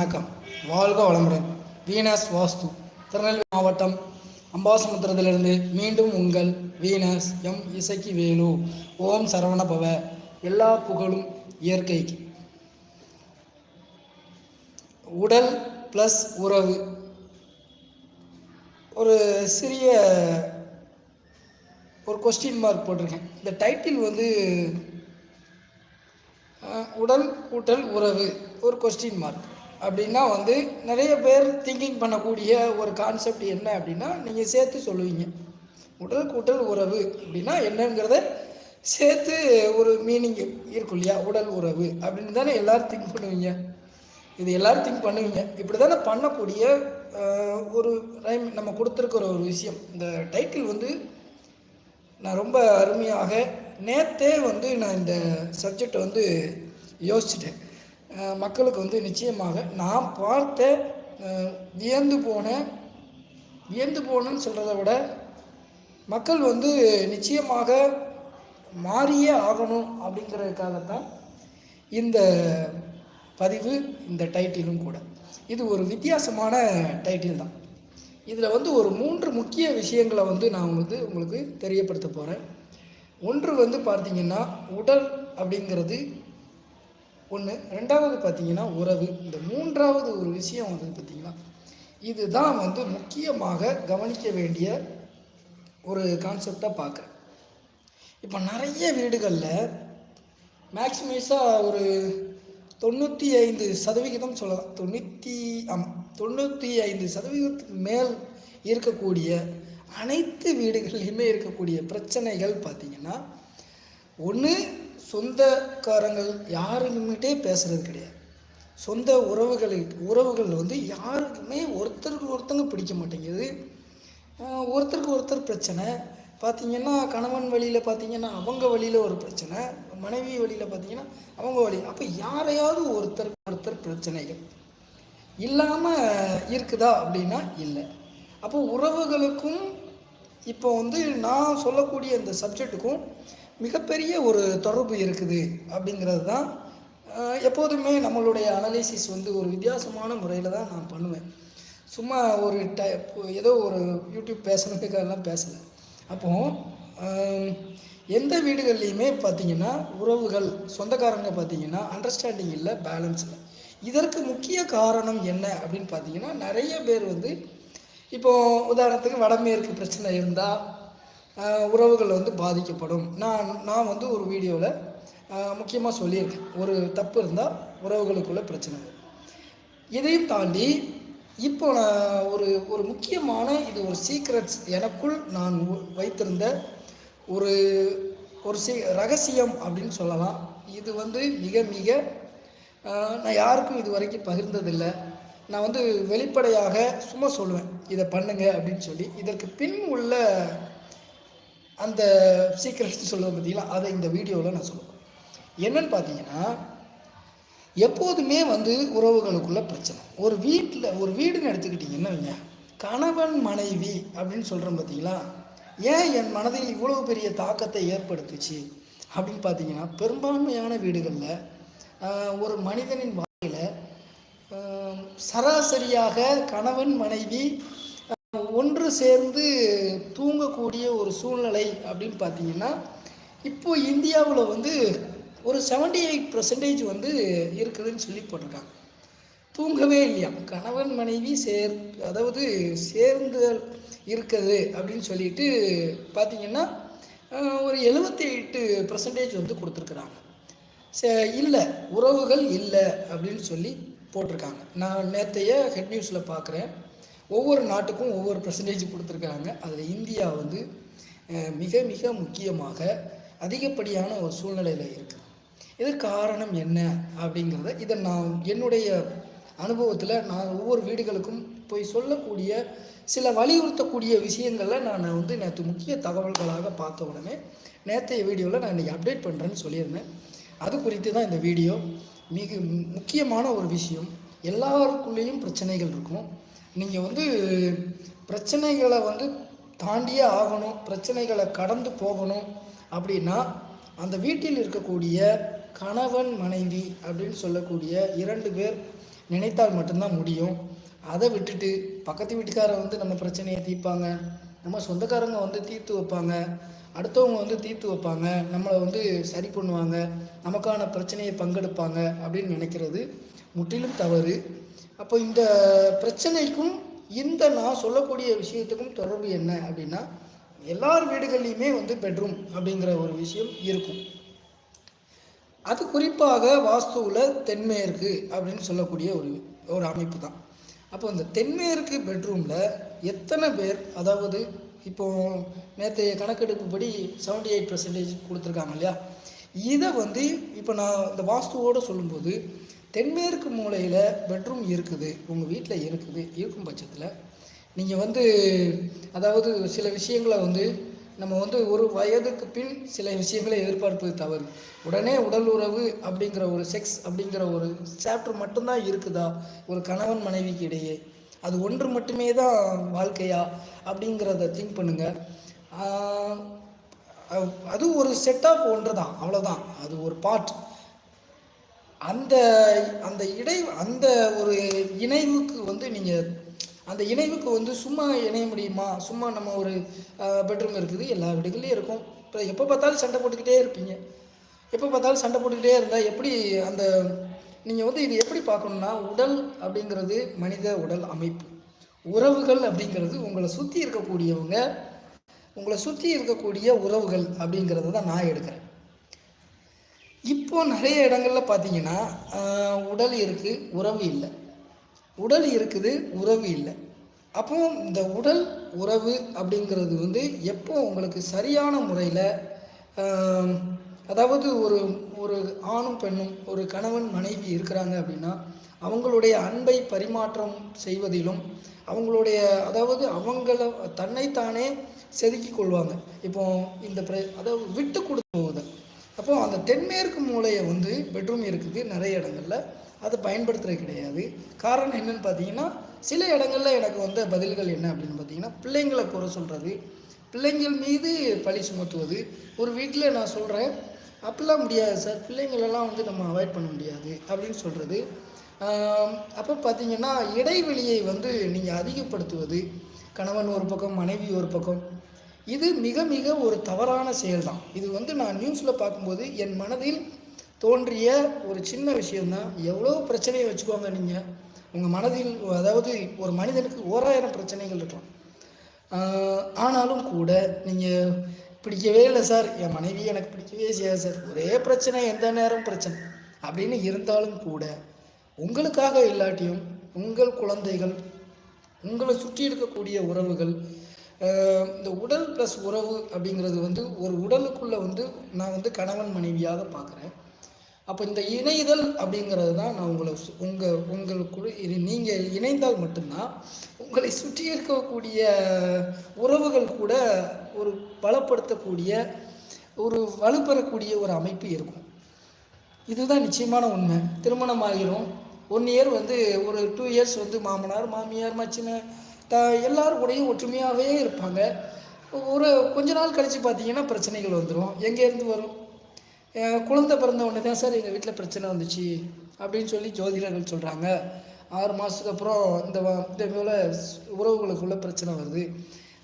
வணக்கம். வாழ்க வளமுடன். வீனஸ் வாஸ்து. திருநெல்வேலி மாவட்டம் அம்பாசமுத்திரத்திலிருந்து மீண்டும் உங்கள் வீனஸ் எம் இசக்கி வேலு. ஓம் சரவண பவ எல்லா புகழும் இயற்கைக்கு. உடல் ப்ளஸ் உறவு. ஒரு சிறிய ஒரு கொஸ்டின் மார்க் போட்டிருக்கேன். இந்த டைட்டில் வந்து உடல் கூட்டல் உறவு. ஒரு கொஸ்டின் மார்க் அப்படின்னா வந்து நிறைய பேர் திங்கிங் பண்ணக்கூடிய ஒரு கான்செப்ட் என்ன அப்படின்னா நீங்கள் சேர்த்து சொல்லுவீங்க. உடல் கூட்டல் உறவு அப்படின்னா என்னங்கிறத சேர்த்து ஒரு மீனிங் இருக்கும் இல்லையா? உடல் உறவு அப்படின்னு தானே எல்லோரும் திங்க் பண்ணுவீங்க. இது எல்லோரும் திங்க் பண்ணுவீங்க. இப்படி தானே பண்ணக்கூடிய ஒரு ரைம் நம்ம கொடுத்துருக்குற ஒரு விஷயம். இந்த டைட்டில் வந்து நான் ரொம்ப அருமையாக நேத்தே வந்து நான் இந்த சப்ஜெக்டை வந்து யோசிச்சிட்டேன். மக்களுக்கு வந்து நிச்சயமாக நான் பார்த்த வியந்து போன வியந்து போனேன்னு சொல்கிறத விட மக்கள் வந்து நிச்சயமாக மாறியே ஆகணும் அப்படிங்கிறதுக்காகத்தான் இந்த பதிவு இந்த டைட்டிலும் கூட. இது ஒரு வித்தியாசமான டைட்டில் தான். இதில் வந்து ஒரு மூன்று முக்கிய விஷயங்களை வந்து நான் வந்து உங்களுக்கு தெரியப்படுத்த போகிறேன் ஒன்று வந்து பார்த்திங்கன்னா உடல் அப்படிங்கிறது ஒன்று ரெண்டாவது பார்த்தீங்கன்னா உறவு. இந்த மூன்றாவது ஒரு விஷயம் வந்து பார்த்தீங்கன்னா இதுதான் வந்து முக்கியமாக கவனிக்க வேண்டிய ஒரு கான்செப்டாக பார்க்குறேன். இப்போ நிறைய வீடுகளில் மேக்ஸிமைஸாக ஒரு தொண்ணூற்றி ஐந்து சதவிகிதம் சொல்லலாம். தொண்ணூற்றி ஆமாம் தொண்ணூற்றி ஐந்து சதவிகிதத்துக்கு மேல் இருக்கக்கூடிய அனைத்து வீடுகள்லையுமே இருக்கக்கூடிய பிரச்சனைகள் பார்த்திங்கன்னா ஒன்று சொந்தக்காரங்கள் யாருக்குமிட்டே பேசுகிறது கிடையாது. சொந்த உறவுகளை உறவுகள் வந்து யாருக்குமே ஒருத்தருக்கு ஒருத்தங்க பிடிக்க மாட்டேங்குது. ஒருத்தருக்கு ஒருத்தர் பிரச்சனை. பார்த்தீங்கன்னா கணவன் வழியில் பார்த்தீங்கன்னா அவங்க வழியில் ஒரு பிரச்சனை. மனைவி வழியில் பார்த்தீங்கன்னா அவங்க வழி. அப்போ யாரையாவது ஒருத்தருக்கு ஒருத்தர் பிரச்சனைகள் இல்லாமல் இருக்குதா அப்படின்னா இல்லை. அப்போ உறவுகளுக்கும் இப்போ வந்து நான் சொல்லக்கூடிய இந்த சப்ஜெக்ட்டுக்கும் மிகப்பெரிய ஒரு தொடர்பு இருக்குது அப்படிங்கிறது தான் எப்போதுமே நம்மளுடைய அனலைசிஸ் வந்து ஒரு வித்தியாசமான முறையில் தான் நான் பண்ணுவேன். சும்மா ஒரு டை ஏதோ ஒரு யூடியூப் பேசணுன்றதுக்கெல்லாம் பேசலை. அப்போது எந்த வீடுகள்லையுமே பார்த்தீங்கன்னா உறவுகள் சொந்தக்காரங்க பார்த்தீங்கன்னா அண்டர்ஸ்டாண்டிங் இல்லை பேலன்ஸ் இல்லை. இதற்கு முக்கிய காரணம் என்ன அப்படின்னு பார்த்தீங்கன்னா நிறைய பேர் வந்து இப்போ உதாரணத்துக்கு வடமேற்கு பிரச்சனை இருந்தால் உறவுகள் வந்து பாதிக்கப்படும். நான் நான் வந்து ஒரு வீடியோவில் முக்கியமாக சொல்லியிருக்கேன். ஒரு தப்பு இருந்தால் உறவுகளுக்குள்ள பிரச்சனை இதையும் தாண்டி இப்போ நான் ஒரு ஒரு முக்கியமான இது ஒரு சீக்ரெட்ஸ் எனக்குள் நான் வைத்திருந்த ஒரு ஒரு சீ ரகசியம் அப்படின்னு சொல்லலாம். இது வந்து மிக மிக நான் யாருக்கும் இது வரைக்கும் பகிர்ந்ததில்லை. நான் வந்து வெளிப்படையாக சும்மா சொல்லுவேன். இதை பண்ணுங்க அப்படின்னு சொல்லி இதற்கு பின் உள்ள அந்த சீக்கிரட்ஸ் சொல்லுவோம் பார்த்தீங்களா அதை இந்த வீடியோவில் நான் சொல்லுவேன் என்னன்னு பார்த்தீங்கன்னா எப்போதுமே வந்து உறவுகளுக்குள்ள பிரச்சனை. ஒரு வீட்டில் ஒரு வீடுன்னு எடுத்துக்கிட்டிங்கன்னா வைங்க கணவன் மனைவி அப்படின்னு சொல்கிறோம் பார்த்தீங்களா ஏன் என் மனதில் இவ்வளோ பெரிய தாக்கத்தை ஏற்படுத்துச்சு? அப்படின்னு பார்த்தீங்கன்னா பெரும்பான்மையான வீடுகளில் ஒரு மனிதனின் வாழ்க்கையில் சராசரியாக கணவன் மனைவி ஒன்று சேர்ந்து தூங்கக்கூடிய ஒரு சூழ்நிலை அப்படின்னு பார்த்தீங்கன்னா இப்போ இந்தியாவில் வந்து ஒரு 78% எயிட் பர்சன்டேஜ் வந்து இருக்குதுன்னு சொல்லி போட்டிருக்காங்க. தூங்கவே இல்லையா? கணவன் மனைவி சேர் அதாவது சேர்ந்து இருக்குது அப்படின்னு சொல்லிட்டு பார்த்தீங்கன்னா ஒரு 78% எட்டு பர்சன்டேஜ் வந்து கொடுத்துருக்குறாங்க. சே இல்லை உறவுகள் இல்லை அப்படின்னு சொல்லி போட்டிருக்காங்க. நான் நேற்றைய ஹெட் நியூஸில் பார்க்குறேன் ஒவ்வொரு நாட்டுக்கும் ஒவ்வொரு பர்சன்டேஜ் கொடுத்துருக்காங்க. அதில் இந்தியா வந்து மிக மிக முக்கியமாக அதிகப்படியான ஒரு சூழ்நிலையில் இருக்குது இதற்கு காரணம் என்ன அப்படிங்கிறத இதை நான் என்னுடைய அனுபவத்தில் நான் ஒவ்வொரு வீடுகளுக்கும் போய் சொல்லக்கூடிய சில வலியுறுத்தக்கூடிய விஷயங்களை நான் வந்து நேற்று முக்கிய தகவல்களாக பார்த்த உடனே நேற்றைய வீடியோவில் நான் இன்றைக்கி அப்டேட் பண்ணுறேன்னு சொல்லியிருந்தேன். அது குறித்து தான் இந்த வீடியோ மிக முக்கியமான ஒரு விஷயம். எல்லாருக்குள்ளேயும் பிரச்சனைகள் இருக்கும். நீங்கள் வந்து பிரச்சனைகளை வந்து தாண்டியே ஆகணும் பிரச்சனைகளை கடந்து போகணும். அப்படின்னா அந்த வீட்டில் இருக்கக்கூடிய கணவன் மனைவி அப்படின்னு சொல்லக்கூடிய இரண்டு பேர் நினைத்தால் மட்டும்தான் முடியும். அதை விட்டுட்டு பக்கத்து வீட்டுக்காரர் வந்து நம்ம பிரச்சனையை தீர்ப்பாங்க. நம்ம சொந்தக்காரங்க வந்து தீர்த்து வைப்பாங்க. அடுத்தவங்க வந்து தீர்த்து வைப்பாங்க. நம்மளை வந்து சரி பண்ணுவாங்க. நமக்கான பிரச்சனையை பங்கெடுப்பாங்க அப்படின்னு நினைக்கிறது முற்றிலும் தவறு. அப்போ இந்த பிரச்சனைக்கும் இந்த நான் சொல்லக்கூடிய விஷயத்துக்கும் தொடர்பு என்ன அப்படின்னா எல்லார் வீடுகள்லையுமே வந்து பெட்ரூம் அப்படிங்கிற ஒரு விஷயம் இருக்கும். அது குறிப்பாக வாஸ்துவில் தென்மேற்கு அப்படின்னு சொல்லக்கூடிய ஒரு ஒரு அமைப்பு தான். அப்போ இந்த தென்மேற்கு பெட்ரூமில் எத்தனை பேர் அதாவது இப்போ நேற்றைய கணக்கெடுப்புப்படி செவன்டி எயிட் பர்சன்டேஜ் கொடுத்துருக்காங்க இல்லையா? இதை வந்து இப்போ நான் இந்த வாஸ்துவோடு சொல்லும்போது தென்மேற்கு மூலையில் பெட்ரூம் இருக்குது உங்கள் வீட்டில் இருக்குது இருக்கும் பட்சத்தில் நீங்கள் வந்து அதாவது சில விஷயங்களை வந்து நம்ம வந்து ஒரு வயதுக்கு பின் சில விஷயங்களை எதிர்பார்ப்பது தவறு. உடனே உடல் உறவு அப்படிங்கிற ஒரு செக்ஸ் அப்படிங்கிற ஒரு சாப்டர் மட்டும்தான் இருக்குதா? ஒரு கணவன் மனைவிக்கு இடையே. அது ஒன்று மட்டுமே தான் வாழ்க்கையா? அப்படிங்கிறத திங்க் பண்ணுங்க. அது ஒரு செட் ஆஃப் ஒன்று தான் அவ்வளோதான் அது ஒரு பார்ட் அந்த அந்த இடை அந்த ஒரு இணைவுக்கு வந்து நீங்கள் அந்த இணைவுக்கு வந்து சும்மா இணைய முடியுமா? சும்மா நம்ம ஒரு பெட்ரூம் இருக்குது எல்லா வீடுகள்லையும் இருக்கும். இப்போ எப்போ பார்த்தாலும் சண்டை போட்டுக்கிட்டே இருப்பீங்க. எப்போ பார்த்தாலும் சண்டை போட்டுக்கிட்டே இருந்தால் எப்படி அந்த நீங்கள் வந்து இது எப்படி பார்க்கணுன்னா உடல் அப்படிங்கிறது மனித உடல் அமைப்பு. உறவுகள் அப்படிங்கிறது உங்களை சுற்றி இருக்கக்கூடியவங்க உங்களை சுற்றி இருக்கக்கூடிய உறவுகள் அப்படிங்கிறத தான் நான் எடுக்கிறேன். இப்போ நிறைய இடங்களில் பார்த்தீங்கன்னா உடல் இருக்குது உறவு இல்லை. உடல் இருக்குது உறவு இல்லை. அப்போ இந்த உடல் உறவு அப்படிங்கிறது வந்து எப்போ உங்களுக்கு சரியான முறையில் அதாவது ஒரு ஒரு ஆணும் பெண்ணும் ஒரு கணவன் மனைவி இருக்கிறாங்க அப்படின்னா அவங்களுடைய அன்பை பரிமாற்றம் செய்வதிலும் அவங்களுடைய அதாவது அவங்கள தன்னைத்தானே செதுக்கி கொள்வாங்க. இப்போ இந்த பிர அதாவது விட்டு கொடுத்து போகுதல் அப்போ அந்த தென்மேற்கு மூலையை வந்து பெட்ரூம் இருக்குது நிறைய இடங்களில். அதை பயன்படுத்துகிறது கிடையாது. காரணம் என்னன்னு பார்த்தீங்கன்னா சில இடங்களில் எனக்கு வந்த பதில்கள் என்ன அப்படின்னு பார்த்தீங்கன்னா பிள்ளைங்களை குறை சொல்கிறது பிள்ளைங்கள் மீது பழி சுமத்துவது. ஒரு வீட்டில் நான் சொல்கிறேன் அப்படிலாம் முடியாது சார். பிள்ளைங்களெல்லாம் வந்து நம்ம அவாய்ட் பண்ண முடியாது அப்படின்னு சொல்கிறது அப்போ பார்த்தீங்கன்னா இடைவெளியை வந்து நீங்கள் அதிகப்படுத்துவது. கணவன் ஒரு பக்கம் மனைவி ஒரு பக்கம். இது மிக மிக ஒரு தவறான செயல்தான். இது வந்து நான் நியூஸில் பார்க்கும்போது என் மனதில் தோன்றிய ஒரு சின்ன விஷயம்தான். எவ்வளோ பிரச்சனையை வச்சுக்கோங்க நீங்கள் உங்கள் மனதில் அதாவது ஒரு மனிதனுக்கு ஓராயிரம் பிரச்சனைகள் இருக்கலாம். ஆனாலும் கூட நீங்கள் பிடிக்கவே இல்லை சார். என் மனைவி எனக்கு பிடிக்கவே செய்யாது சார். ஒரே பிரச்சனை எந்த நேரம் பிரச்சனை? அப்படின்னு இருந்தாலும் கூட உங்களுக்காக இல்லாட்டியும் உங்கள் குழந்தைகள் உங்களை சுற்றி இருக்கக்கூடிய உறவுகள் இந்த உடல் ப்ளஸ் உறவு அப்படிங்கிறது வந்து ஒரு உடலுக்குள்ளே வந்து நான் வந்து கணவன் மனைவியாக பார்க்குறேன். அப்போ இந்த இணைதல் அப்படிங்கிறது தான் நான் உங்களை சு- உங்களுக்குள்ள இது நீங்கள் இணைந்தால் மட்டும்தான் உங்களை சுற்றி இருக்கக்கூடிய உறவுகள் கூட ஒரு பலப்படுத்தக்கூடிய ஒரு வலுப்பெறக்கூடிய ஒரு அமைப்பு இருக்கும். இதுதான் நிச்சயமான உண்மை. திருமணம் ஆகிரும் ஒன் இயர் வந்து ஒரு டூ இயர்ஸ் வந்து மாமனார் மாமியார் மச்சின த எல்லாரும் கூடயும் ஒற்றுமையாகவே இருப்பாங்க. ஒரு கொஞ்ச நாள் கழித்து பார்த்தீங்கன்னா பிரச்சனைகள் வந்துடும் எங்கேருந்து வரும்? குழந்தை பிறந்த உடனே தான் சார் எங்கள் வீட்டில் பிரச்சனை வந்துச்சு அப்படின்னு சொல்லி ஜோதிடர்கள் சொல்கிறாங்க ஆறு மாதத்துக்கு அப்புறம் இந்த வ- இந்த போல் உறவுகளுக்குள்ள பிரச்சனை வருது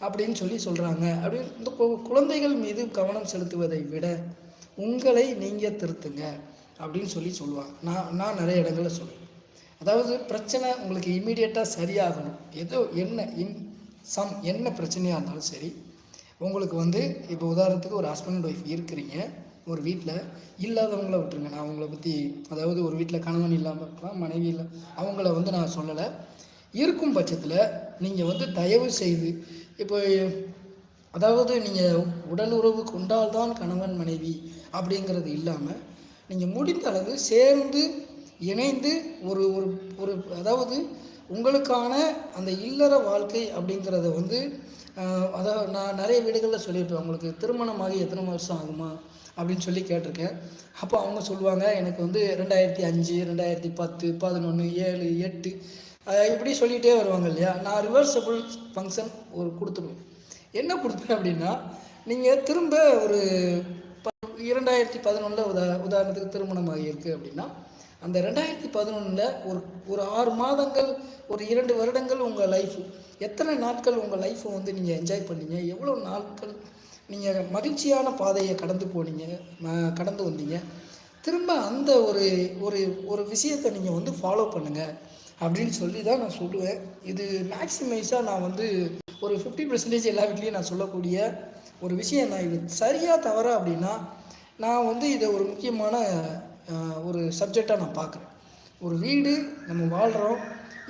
அப்படின்னு சொல்லி சொல்கிறாங்க அப்படின்னு இந்த கு- குழந்தைகள் மீது கவனம் செலுத்துவதை விட உங்களை நீங்கள் திருத்துங்க அப்படின்னு சொல்லி சொல்லுவாங்க. நான் நான் நிறைய இடங்களில் சொல்லுவேன் அதாவது பிரச்சனை உங்களுக்கு இமீடியட்டாக சரியாகணும். ஏதோ என்ன இன் சம் என்ன பிரச்சனையாக இருந்தாலும் சரி உங்களுக்கு வந்து இப்போ உதாரணத்துக்கு ஒரு ஹஸ்பண்ட் அண்ட் ஒய்ஃப் இருக்கிறீங்க ஒரு வீட்டில் இல்லாதவங்கள விட்டுருங்க. நான் அவங்கள பற்றி அதாவது ஒரு வீட்டில் கணவன் இல்லாமல் இருக்கலாம் மனைவி இல்லை அவங்கள வந்து நான் சொல்லலை. இருக்கும் பட்சத்தில் நீங்கள் வந்து தயவு செய்து இப்போ அதாவது நீங்கள் உடல் உறவு கொண்டால்தான் கணவன் மனைவி அப்படிங்கிறது இல்லாமல் நீங்கள் முடிந்த அளவு சேர்ந்து இணைந்து ஒரு ஒரு ஒரு அதாவது உங்களுக்கான அந்த இல்லற வாழ்க்கை அப்படிங்கிறத வந்து அதாவது நான் நிறைய வீடுகளில் சொல்லியிருப்பேன். உங்களுக்கு திருமணமாகி எத்தனை வருஷம் ஆகுமா அப்படின்னு சொல்லி கேட்டிருக்கேன். அப்போ அவங்க சொல்லுவாங்க எனக்கு வந்து ரெண்டாயிரத்தி அஞ்சு ரெண்டாயிரத்தி பத்து பதினொன்று ஏழு எட்டு இப்படி சொல்லிகிட்டே வருவாங்க இல்லையா? நான் ரிவர்சபிள் ஃபங்க்ஷன் ஒரு கொடுத்துருவேன் என்ன கொடுப்பேன் அப்படின்னா நீங்கள் திரும்ப ஒரு ப- இரண்டாயிரத்தி பதினொன்றில் உதா உதாரணத்துக்கு திருமணம் ஆகியிருக்கு அப்படின்னா அந்த ரெண்டாயிரத்தி பதினொன்றில் ஒரு ஒரு ஆறு மாதங்கள் ஒரு இரண்டு வருடங்கள் உங்கள் லைஃப் எத்தனை நாட்கள் உங்கள் லைஃப்பை வந்து நீங்கள் என்ஜாய் பண்ணீங்க? எவ்வளோ நாட்கள் நீங்கள் மகிழ்ச்சியான பாதையை கடந்து போனீங்க கடந்து வந்தீங்க? திரும்ப அந்த ஒரு ஒரு ஒரு விஷயத்தை நீங்கள் வந்து ஃபாலோ பண்ணுங்கள் அப்படின்னு சொல்லி தான் நான் சொல்லுவேன். இது மேக்ஸிமைஸாக நான் வந்து ஒரு ஃபிஃப்டி பர்சன்டேஜ் எல்லா வீட்லேயும் நான் சொல்லக்கூடிய ஒரு விஷயம் தான் இது. சரியாக தவறா அப்படின்னா நான் வந்து இதை ஒரு முக்கியமான ஒரு சப்ஜெக்டாக நான் பார்க்குறேன். ஒரு வீடு நம்ம வாழ்கிறோம்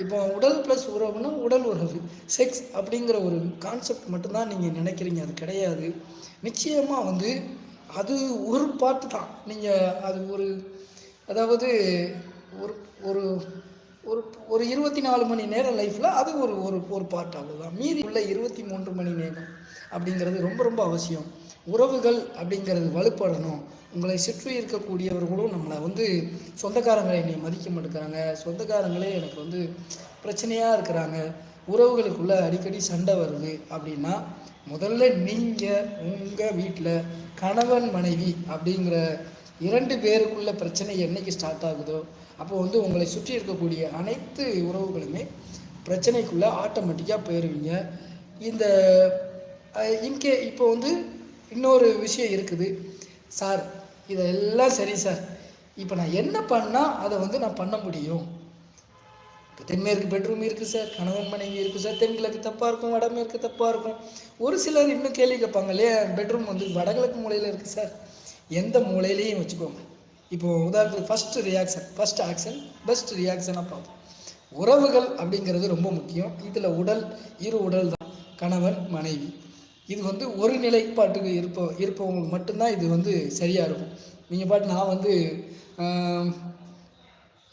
இப்போ உடல் ப்ளஸ் உறவுனா உடல் உறவு. செக்ஸ் அப்படிங்கிற ஒரு கான்செப்ட் மட்டும்தான் நீங்கள் நினைக்கிறீங்க. அது கிடையாது. நிச்சயமாக வந்து அது ஒரு பாட்டு தான். நீங்கள் அது ஒரு அதாவது ஒரு ஒரு ஒரு ஒரு இருபத்தி நாலு மணி நேரம் லைஃப்பில் அது ஒரு ஒரு ஒரு பார்ட் அவ்வளோதான் மீதி உள்ள இருபத்தி மூன்று மணி நேரம் அப்படிங்கிறது ரொம்ப ரொம்ப அவசியம். உறவுகள் அப்படிங்கிறது வலுப்படணும். உங்களை சுற்றி இருக்கக்கூடியவர்களும் நம்மளை வந்து சொந்தக்காரங்களை என்னை மதிக்க மாட்டேங்கிறாங்க. சொந்தக்காரங்களே எனக்கு வந்து பிரச்சனையாக இருக்கிறாங்க. உறவுகளுக்குள்ளே அடிக்கடி சண்டை வருது அப்படின்னா முதல்ல நீங்கள் உங்கள் வீட்டில் கணவன் மனைவி அப்படிங்கிற இரண்டு பேருக்குள்ள பிரச்சனை என்னைக்கு ஸ்டார்ட் ஆகுதோ அப்போ வந்து உங்களை சுற்றி இருக்கக்கூடிய அனைத்து உறவுகளுமே பிரச்சனைக்குள்ளே ஆட்டோமேட்டிக்காக போயிடுவீங்க இந்த இன்கே இப்போ வந்து இன்னொரு விஷயம் இருக்குது. சார் இதெல்லாம் சரி சார். இப்போ நான் என்ன பண்ணால் அதை வந்து நான் பண்ண முடியும்? இப்போ தென்மேற்கு பெட்ரூம் இருக்குது சார் கணவன் மனைவி இருக்குது சார் தென்கிழக்கு தப்பாக இருக்கும் வடமேற்கு தப்பாக இருக்கும். ஒரு சிலர் இன்னும் கேள்வி கேட்பாங்க இல்லையா? பெட்ரூம் வந்து வடகிழக்கு மூலையில் இருக்குது சார். எந்த மூலையிலையும் வச்சுக்கோங்க. இப்போ உதாரணத்துக்கு first reaction first action best ரியாக்ஷனாக பார்ப்போம். உறவுகள் அப்படிங்கிறது ரொம்ப முக்கியம். இதில் உடல் இரு உடல் தான். கணவன் மனைவி. இது வந்து ஒரு நிலைப்பாட்டுக்கு இருப்ப இருப்பவங்களுக்கு மட்டும்தான் இது வந்து சரியாக இருக்கும். நீங்கள் பாட்டு நான் வந்து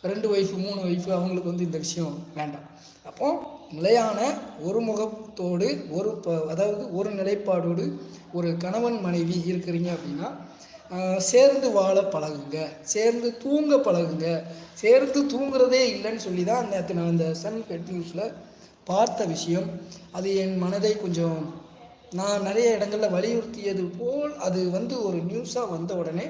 ரெண்டு ஒய்ஃபு மூணு ஒய்ஃபு அவங்களுக்கு வந்து இந்த விஷயம் வேண்டாம். அப்போ நிலையான ஒரு முகத்தோடு ஒரு அதாவது ஒரு நிலைப்பாடோடு ஒரு கணவன் மனைவி இருக்கிறீங்க அப்படின்னா சேர்ந்து வாழ பழகுங்க. சேர்ந்து தூங்க பழகுங்க. சேர்ந்து தூங்குறதே இல்லைன்னு சொல்லி தான் நேற்று நான் அந்த சன் ஹெட் நியூஸில் பார்த்த விஷயம். அது என் மனதை கொஞ்சம் நான் நிறைய இடங்களில் வலியுறுத்தியது போல் அது வந்து ஒரு நியூஸாக வந்த உடனே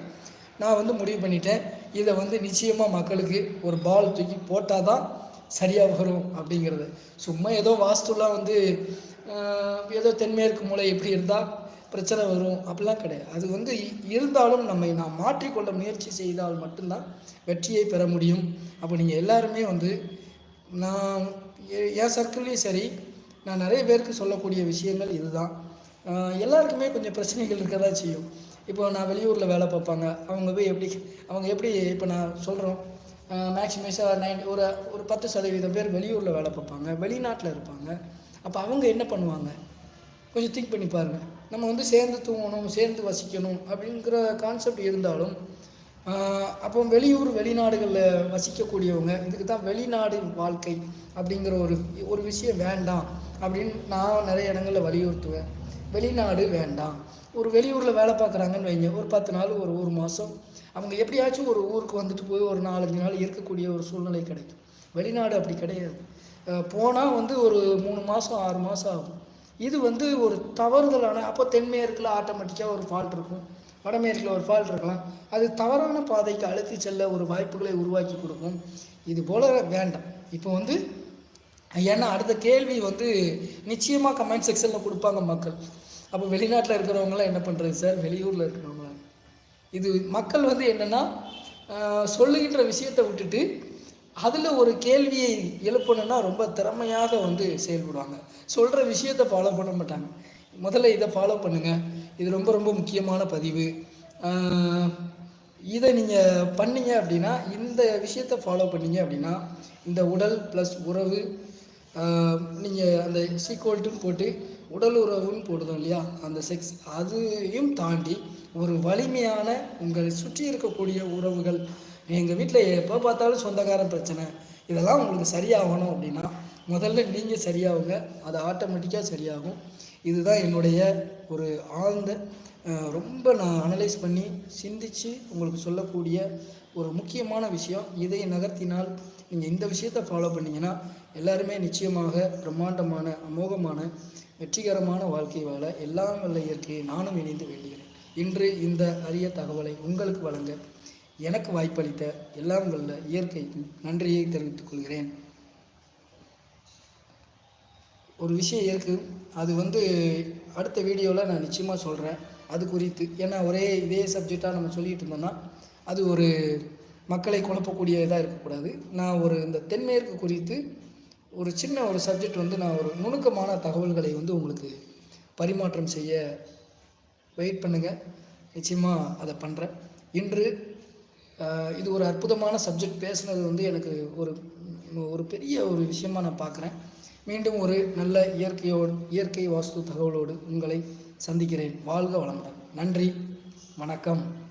நான் வந்து முடிவு பண்ணிட்டேன். இதை வந்து நிச்சயமாக மக்களுக்கு ஒரு பால் தூக்கி போட்டால் தான் சரியாக வரும் அப்படிங்கிறது. சும்மா ஏதோ வாஸ்துலாம் வந்து ஏதோ தென்மேற்கு மூலை எப்படி இருந்தால் பிரச்சனை வரும் அப்படிலாம் கிடையாது. அது வந்து இருந்தாலும் நம்மை நாம் மாற்றிக்கொள்ள முயற்சி செய்தால் மட்டும்தான் வெற்றியை பெற முடியும். அப்போ நீங்கள் எல்லாருமே வந்து நான் என் சர்க்கிள்லேயும் சரி நான் நிறைய பேருக்கு சொல்லக்கூடிய விஷயங்கள் இதுதான். எல்லாருக்குமே கொஞ்சம் பிரச்சனைகள் இருக்க தான் செய்யும். இப்போ நான் வெளியூரில் வேலை பார்ப்பாங்க. அவங்க போய் எப்படி அவங்க எப்படி இப்போ நான் சொல்கிறோம் மேக்ஸிமைஸாக நைன் ஒரு ஒரு பத்து சதவீதம் பேர் வெளியூரில் வேலை பார்ப்பாங்க வெளிநாட்டில் இருப்பாங்க. அப்போ அவங்க என்ன பண்ணுவாங்க? கொஞ்சம் திங்க் பண்ணி பாருங்கள் நம்ம வந்து சேர்ந்து தூங்கணும் சேர்ந்து வசிக்கணும் அப்படிங்கிற கான்செப்ட் இருந்தாலும் அப்போ வெளியூர் வெளிநாடுகளில் வசிக்கக்கூடியவங்க இதுக்கு தான் வெளிநாடு வாழ்க்கை அப்படிங்கிற ஒரு ஒரு விஷயம் வேண்டாம் அப்படின்னு நான் நிறைய இடங்களில் வலியுறுத்துவேன். வெளிநாடு வேண்டாம். ஒரு வெளியூரில் வேலை பார்க்குறாங்கன்னு வைங்க. ஒரு பத்து நாள் ஒரு ஒரு மாதம் அவங்க எப்படியாச்சும் ஒரு ஊருக்கு வந்துட்டு போய் ஒரு நாலஞ்சு நாள் இருக்கக்கூடிய ஒரு சூழ்நிலை கிடைக்கும். வெளிநாடு அப்படி கிடையாது. போனால் வந்து ஒரு மூணு மாதம் ஆறு மாதம் ஆகும். இது வந்து ஒரு தவறுதலான அப்போ தென்மேற்கில் ஆட்டோமேட்டிக்காக ஒரு ஃபால்ட் இருக்கும். வடமேற்கில் ஒரு ஃபால்ட் இருக்கலாம். அது தவறான பாதைக்கு அழைத்து செல்ல ஒரு வாய்ப்புகளை உருவாக்கி கொடுக்கும். இது போல் வேண்டாம். இப்போ வந்து ஏன்னா அடுத்த கேள்வி வந்து நிச்சயமாக கமெண்ட் செக்ஷனில் கொடுப்பாங்க மக்கள். அப்போ வெளிநாட்டில் இருக்கிறவங்களாம் என்ன பண்ணுறது சார் வெளியூரில் இருக்கிறவங்களாம் இது மக்கள் வந்து என்னென்னா சொல்லுகின்ற விஷயத்தை விட்டுட்டு அதில் ஒரு கேள்வியை எழுப்பணும்னா ரொம்ப திறமையாக வந்து செயல்படுவாங்க. சொல்கிற விஷயத்தை ஃபாலோ பண்ண மாட்டாங்க. முதல்ல இதை ஃபாலோ பண்ணுங்கள் இது ரொம்ப ரொம்ப முக்கியமான பதிவு. இதை நீங்கள் பண்ணீங்க அப்படின்னா இந்த விஷயத்தை ஃபாலோ பண்ணீங்க அப்படின்னா இந்த உடல் ப்ளஸ் உறவு நீங்கள் அந்த சீக்வல்ட்டுன்னு போட்டு உடல் உறவுன்னு போடுதோம் இல்லையா? அந்த செக்ஸ் அதையும் தாண்டி ஒரு வலிமையான உங்களை சுற்றி இருக்கக்கூடிய உறவுகள் எங்கள் வீட்டில் எப்போ பார்த்தாலும் சொந்தக்கார பிரச்சனை. இதெல்லாம் உங்களுக்கு சரியாகணும் அப்படின்னா முதல்ல நீங்கள் சரியாகுங்க. அது ஆட்டோமேட்டிக்காக சரியாகும். இதுதான் என்னுடைய ஒரு ஆழ்ந்த ரொம்ப நான் அனலைஸ் பண்ணி சிந்திச்சு உங்களுக்கு சொல்லக்கூடிய ஒரு முக்கியமான விஷயம். இதை நகர்த்தினால் நீங்கள் இந்த விஷயத்தை ஃபாலோ பண்ணிங்கன்னா எல்லாருமே நிச்சயமாக பிரம்மாண்டமான அமோகமான வெற்றிகரமான வாழ்க்கை வாழ எல்லாம் வல்ல இயற்கையை நானும் இணைந்து வேண்டுகிறேன். இன்று இந்த அரிய தகவலை உங்களுக்கு வழங்க எனக்கு வாய்ப்பளித்த எல்லாம் வல்ல இயற்கைக்கும் நன்றியை தெரிவித்துக் கொள்கிறேன். ஒரு விஷயம் இருக்குது அது வந்து அடுத்த வீடியோவில் நான் நிச்சயமாக சொல்கிறேன் அது குறித்து. ஏன்னா ஒரே இதே சப்ஜெக்டாக நம்ம சொல்லிகிட்டு இருந்தோம்னா அது ஒரு மக்களை குழப்பக்கூடிய இதாக இருக்கக்கூடாது. நான் ஒரு இந்த தென்மேற்கு குறித்து ஒரு சின்ன ஒரு சப்ஜெக்ட் வந்து நான் ஒரு நுணுக்கமான தகவல்களை வந்து உங்களுக்கு பரிமாற்றம் செய்ய வெயிட் பண்ணுங்கள் நிச்சயமாக அதை பண்ணுறேன் இன்று இது ஒரு அற்புதமான சப்ஜெக்ட் பேசுனது வந்து எனக்கு ஒரு ஒரு பெரிய ஒரு விஷயமா நான் பார்க்குறேன். மீண்டும் ஒரு நல்ல இயற்கையோடு இயற்கை வாஸ்து தகவலோடு உங்களை சந்திக்கிறேன். வாழ்க வளமுடன். நன்றி. வணக்கம்.